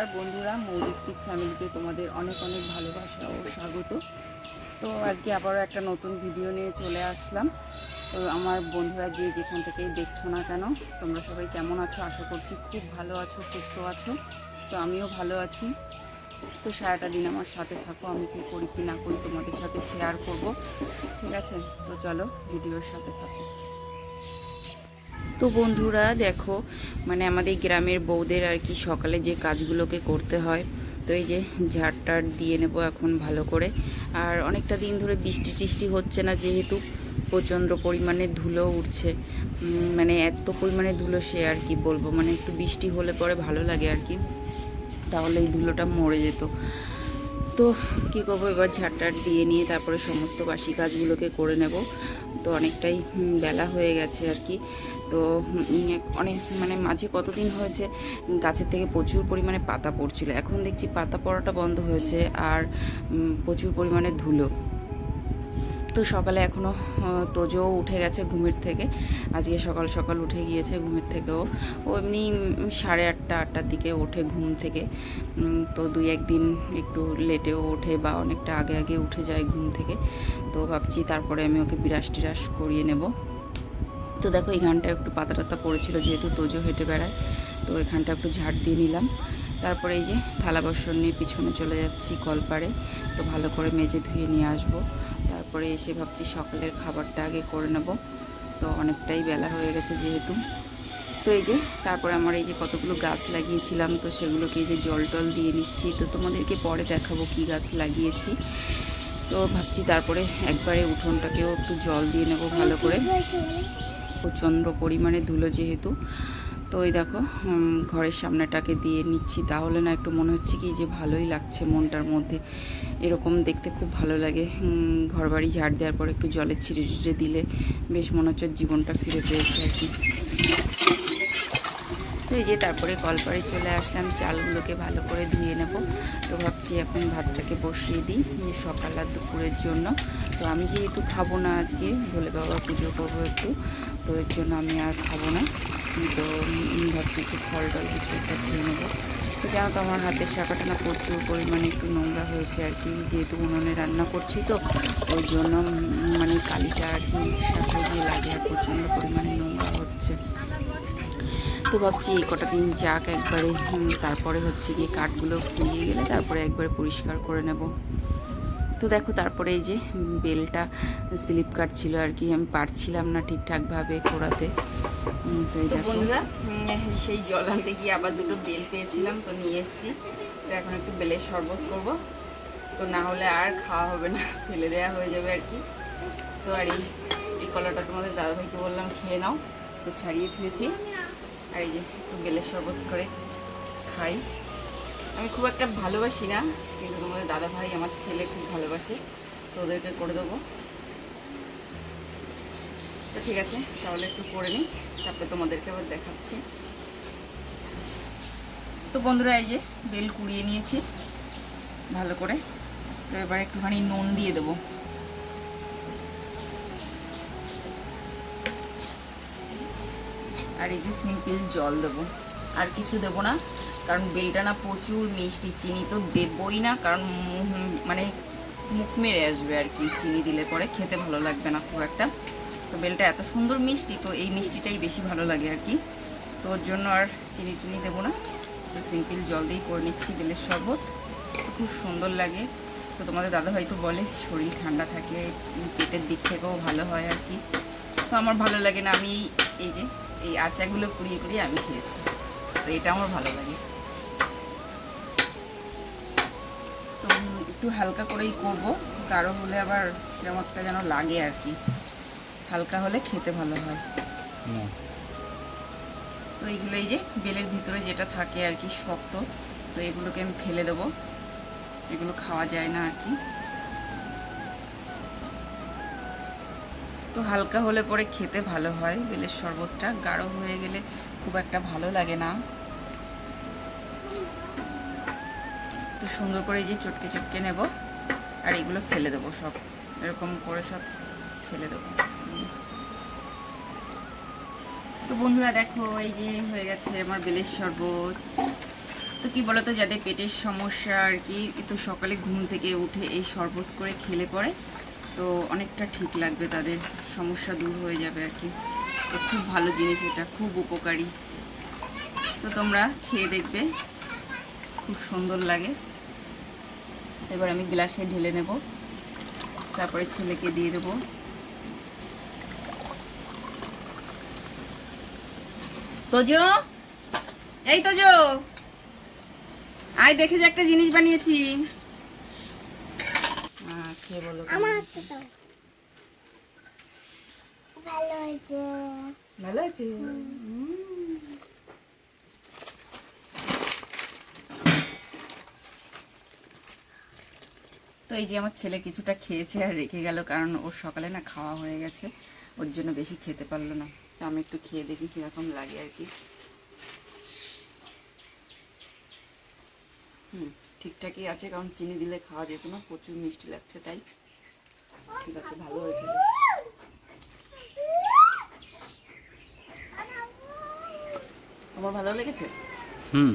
নমস্কার বন্ধুরা, মৌলিক ফ্যামিলিতে তোমাদের অনেক অনেক ভালোবাসা ও স্বাগত। তো আজকে আবারও একটা নতুন ভিডিও নিয়ে চলে আসলাম। তো আমার বন্ধুরা যে যেখান থেকেই দেখছ না কেন, তোমরা সবাই কেমন আছো? আশা করছি খুব ভালো আছো, সুস্থ আছো। তো আমিও ভালো আছি। তো সারাটা দিন আমার সাথে থাকো, আমি কী করি কি না করি তোমাদের সাথে শেয়ার করব। ঠিক আছে? তো চলো, ভিডিওর সাথে থাকো। তো বন্ধুরা দেখো মানে আমাদের গ্রামের বউদের আর কি সকালে যে কাজগুলোকে করতে হয়, তো এই যে ঝাড়টার দিয়ে নেব এখন ভালো করে। আর অনেকটা দিন ধরে বৃষ্টি টিষ্টি হচ্ছে না যেহেতু প্রচণ্ড পরিমাণে ধুলো উঠছে। মানে এত পরিমাণে ধুলো সে আর কি বলব মানে একটু বৃষ্টি হলে পরে ভালো লাগে আর কি। তাহলে এই ধুলোটা মরে যেত। তো কী করব, এবার ঝাড়টার দিয়ে নিয়ে তারপরে সমস্ত বাসি কাজগুলোকে করে নেব। তো অনেকটাই বেলা হয়ে গেছে আর কি। তো অনেক মানে মাঝে কতদিন হয়েছে, গাছের থেকে প্রচুর পরিমাণে পাতা পড়ছিল। এখন দেখছি পাতা পড়াটা বন্ধ হয়েছে আর প্রচুর পরিমাণে ধুলো। তো সকালে এখনও তোজও উঠে গেছে ঘুমের থেকে। আজকে সকাল সকাল উঠে গিয়েছে ঘুমের থেকেও। ও এমনি সাড়ে আটটা, আটটার দিকে ওঠে ঘুম থেকে। তো দুই একদিন একটু লেটেও ওঠে বা অনেকটা আগে আগে উঠে যায় ঘুম থেকে। তো ভাবছি তারপরে আমি ওকে বিরাস টিরাস করিয়ে নেব। তো দেখো এখানটা একটু পাতা টাতা পড়েছিল যেহেতু তোজো হেঁটে বেড়ায়। তো এখানটা একটু ঝাড় দিয়ে নিলাম। তারপরে এই যে থালা বাসন নিয়ে পিছনে চলে যাচ্ছি কলপাড়ে। তো ভালো করে মেজে ধুয়ে নিয়ে আসব। তারপরে এসে ভাবছি সকালের খাবারটা আগে করে নেব। তো অনেকটাই বেলা হয়ে গেছে যেহেতু। তো এই যে, তারপরে আমার এই যে কতগুলো গাছ লাগিয়েছিলাম, তো সেগুলোকে এই যে জল টল দিয়ে নিচ্ছি। তো তোমাদেরকে পরে দেখাবো কি গাছ লাগিয়েছি। তো ভাবছি তারপরে একবারে উঠোনটাকেও একটু জল দিয়ে নেব ভালো করে। প্রচণ্ড পরিমাণে ধুলো যেহেতু। তো ওই দেখো ঘরের সামনেটাকে দিয়ে নিচ্ছি। তাহলে না একটু মনে হচ্ছে কি যে ভালোই লাগছে মনটার মধ্যে। এরকম দেখতে খুব ভালো লাগে। ঘরবাড়ি ঝাড় দেওয়ার পর একটু জলের ছিঁড়ে ছিঁড়ে দিলে বেশ মনে হচ্ছে জীবনটা ফিরে পেয়েছে আর কি। এই যে তারপরে কলপাড়ে চলে আসলাম, চালগুলোকে ভালো করে ধুয়ে নেব। তো ভাবছি এখন ভাতটাকে বসিয়ে দিই যে সকাল আর দুপুরের জন্য। তো আমি যেহেতু খাব না আজকে, ভোলে বাবা পুজো করব একটু, তো এর জন্য আমি আর খাব না। তো ভাবছি একটু ফল টল কিছু একটা খেয়ে নেব। তো জানো তো আমার হাতের শাখাটা না প্রচুর পরিমাণে একটু নোংরা হয়েছে আর কি যেহেতু উনুনে রান্না করছি তো ওই জন্য মানে কালিটা আর কি শাখা দিয়ে লাগে আর প্রচণ্ড পরিমাণে নোংরা হচ্ছে। তো ভাবছি এই কটা দিন যাক একবারে তারপরে হচ্ছে গিয়ে কাঠগুলো ফুরিয়ে গেলে তারপরে একবারে পরিষ্কার করে নেব। তো দেখো তারপরে এই যে বেলটা স্লিপ কাটছিল আর কি আমি পারছিলাম না ঠিকঠাকভাবে উম, তো বন্ধুরা সেই জল আনতে গিয়ে আবার দুটো বেল পেয়েছিলাম তো নিয়ে এসেছি। তো এখন একটু বেলের শরবত করব। তো না হলে আর খাওয়া হবে না ফেলে দেওয়া হয়ে যাবে আর কি। তো আর এই এই কলাটা তোমাদের দাদাভাইকে বললাম খেয়ে নাও। তো ছাড়িয়ে ধুয়েছি আর এই যে বেলের শরবত করে খাই। আমি খুব একটা ভালোবাসি না কিন্তু তোমাদের দাদা ভাই আমার ছেলে খুব ভালোবাসে তো ওদেরকে করে দেবো। তো ঠিক আছে, তাহলে একটু করে নিই, তারপরে তোমাদেরকে আবার দেখাচ্ছি। তো বন্ধুরা, এই যে বেল কুড়িয়ে নিয়েছি, ভালো করে। তো এবার একটুখানি নুন দিয়ে দেবো। আর এই যে সিম্পল জল দেবো। আর কিছু দেবো না, কারণ বেলটা না প্রচুর মিষ্টি, চিনি তো দেবই না, কারণ মানে মুখ মেরে আসবে আর কি, চিনি দিলে পরে খেতে ভালো লাগবে না খুব একটা। তো বেলটা এত সুন্দর মিষ্টি, তো এই মিষ্টিটাই বেশি ভালো লাগে আর কি। তো ওর জন্য আর চিনি চিনি দেবো না। তো সিম্পল জল দিয়েই করে নিচ্ছি বেলের শরবত। খুব সুন্দর লাগে। তো তোমাদের দাদাভাই তো বলে, শরীর ঠান্ডা থাকে, পেটের দিক থেকেও ভালো হয় আর কি। তো আমার ভালো লাগে না, আমি এই যে, এই আচাগুলো কুড়িয়ে কুড়িয়ে আমি খেয়েছি। তো এটা আমার ভালো লাগে। তো একটু হালকা করেই করব, গাঢ় হলে আবার কেমন একটা যেন লাগে আর কি। হালকা হলে খেতে ভালো হয়। তো এইগুলো এই যে বেলের ভিতরে যেটা থাকে আর কি শক্ত তো এগুলোকে আমি ফেলে দেবো। এগুলো খাওয়া যায় না আর কি। তো হালকা হলে পরে খেতে ভালো হয় বেলের শরবতটা। গাঢ় হয়ে গেলে খুব একটা ভালো লাগে না। তো সুন্দর করে এই যে চটকে চটকে নেব। আর এগুলো ফেলে দেবো সব। এরকম করে সব ফেলে দেবো। বন্ধুরা দেখো, এই যে হয়ে গেছে আমার বেলের শরবত। তো কি বলতো, যাদের পেটের সমস্যা আর কি তো সকালে ঘুম থেকে উঠে এই শরবত করে খেলে পরে, তো অনেকটা ঠিক লাগবে তাদের সমস্যা দূর হয়ে যাবে আর কি। তো খুব ভালো জিনিস এটা, খুব উপকারী। তো তোমরা খেয়ে দেখবে, খুব সুন্দর লাগে। এবার আমি গ্লাসে ঢেলে নেব, তারপরে ছেলেকে দিয়ে দেবো। তোজো? এই তোজো। আয় দেখে যে একটা জিনিস বানিয়েছি। খেয়ে বলো কেমন হয়েছে? ভালো হয়েছে? তো এই যে আমার ছেলে কিছুটা খেয়েছে আর রেখে গেল কারণ ওর সকালে না খাওয়া হয়ে গেছে। ওর জন্য বেশি খেতে পারল না। তো আমি একটু খেয়ে দেখি কীরকম লাগে আর কি। হুম ঠিকঠাকই আছে কারণ চিনি দিলে খাওয়া যেত না প্রচুর মিষ্টি লাগছে তাই। ঠিক আছে ভালো হয়েছে তোমার ভালো লেগেছে? হুম।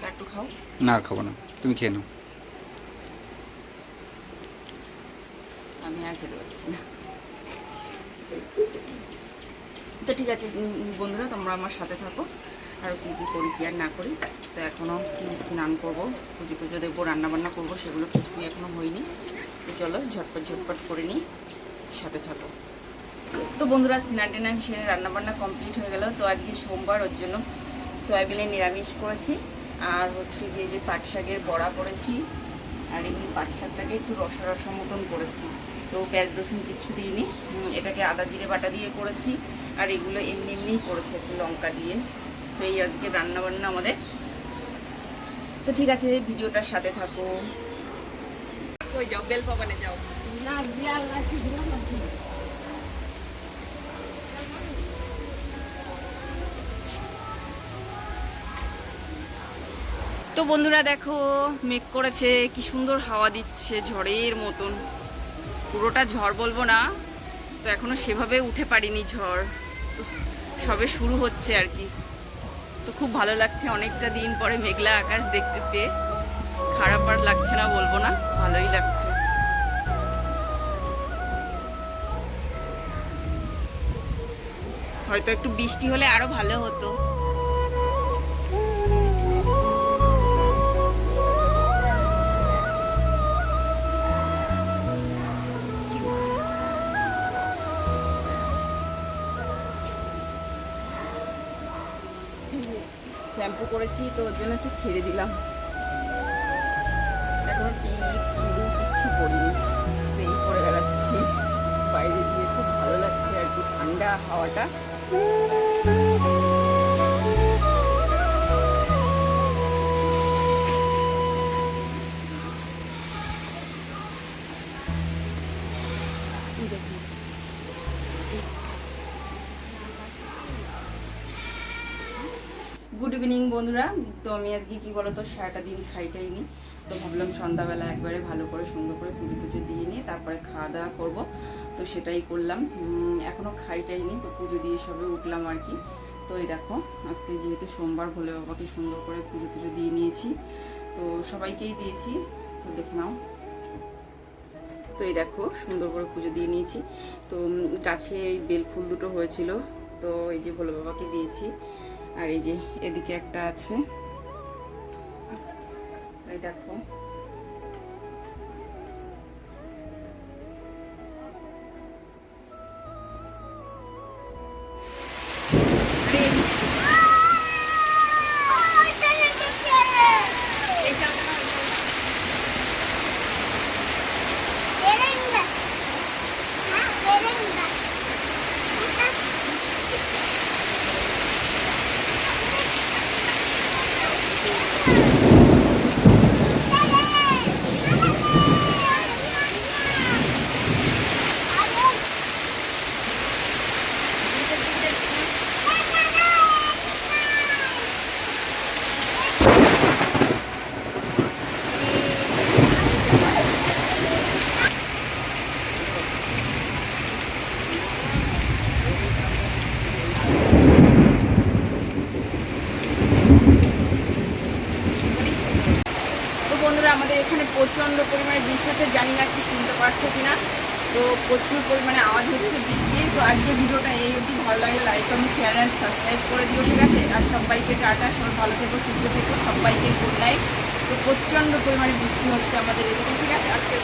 তা একটু খাও। না আর খাব না তুমি খেয়ে নাও। আমি আর খেতে পারছি না। তো ঠিক আছে বন্ধুরা, তোমরা আমার সাথে থাকো। আর কী কী করি, কী আর না করি, তো এখনও স্নান করব, পুজো টুজো দেখব রান্নাবান্না করব, সেগুলো কিছুই এখনও হয়নি। তো চলো, ঝটপট ঝটপট করে নিই, সাথে থাকো। তো বন্ধুরা, স্নান টেনান সেরে রান্নাবান্না কমপ্লিট হয়ে গেল। তো আজকে সোমবার, ওর জন্য সয়াবিনে নিরামিষ করেছি। আর হচ্ছে গিয়ে যে পাট শাকের বড়া করেছি, আর এমনি পাট শাকটাকে একটু রসা রসা মতন করেছি। তো পেঁয়াজ রসুন কিচ্ছু দিইনি। এটাকে আদা, জিরে, বাটা দিয়ে করেছি। আর এগুলো এমনি এমনিই করেছি একটু লঙ্কা দিয়ে। তো এই আজকে রান্নাবান্না আমাদের। তো ঠিক আছে, ভিডিওটার সাথে থাকো। কই যাও বেল পাবানে যাও। তো বন্ধুরা দেখো, মেঘ করেছে, কি সুন্দর হাওয়া দিচ্ছে ঝড়ের মতন। পুরোটা ঝড় বলব না, তো এখনও সেভাবে উঠে পারিনি ঝড়। সবে শুরু হচ্ছে আর কি। তো খুব ভালো লাগছে অনেকটা দিন পরে মেঘলা আকাশ দেখতে পেয়ে। খারাপ আর লাগছে না বলব না, ভালোই লাগছে। হয়তো একটু বৃষ্টি হলে আরও ভালো হতো। শ্যাম্পু করেছি, তো ওর জন্য একটু ছেড়ে দিলাম। এখন টিপ সিঁদুর কিচ্ছু করিনি। তো এই করে বেড়াচ্ছি। বাইরে দিয়ে খুব ভালো লাগছে আর কি, ঠান্ডা হাওয়াটা। গুড ইভিনিং বন্ধুরা। তো আমি আজকে কি বলতো সারাটা দিন খাইটাই নি তো ভাবলাম সন্ধ্যাবেলা একবারে ভালো করে সুন্দর করে পুজো টুজো দিয়ে নিয়ে তারপরে খাওয়া দাওয়া করব। তো সেটাই করলাম। উম, এখনও খাইটাইনি তো পুজো দিয়ে সবে উঠলাম আর কি। তো এই দেখো আজকে যেহেতু সোমবার ভোলে বাবাকে সুন্দর করে পুজো টুজো দিয়ে নিয়েছি। তো সবাইকেই দিয়েছি তো দেখে নাও। তো এই দেখো সুন্দর করে পুজো দিয়ে নিয়েছি। তো গাছে এই বেল ফুল দুটো হয়েছিল। তো এই যে ভোলে বাবাকে দিয়েছি। আর এই যে এদিকে একটা আছে। এই দেখো। প্রচণ্ড পরিমাণে বৃষ্টি হচ্ছে, জানি না কি শুনতে পারছ কিনা। তো প্রচুর পরিমাণে আওয়াজ হচ্ছে বৃষ্টির। তো আজকে ভিডিওটা এই অবধি। ভালো লাগলে like comment share and subscribe করে দিও, ঠিক আছে? আর সবাইকে টাটা, সবাই ভালো থেকো, সুস্থ থেকো, সবাইকে গুড নাইট তো প্রচণ্ড পরিমাণে বৃষ্টি হচ্ছে আমাদের এদিকে, ঠিক আছে? আজকে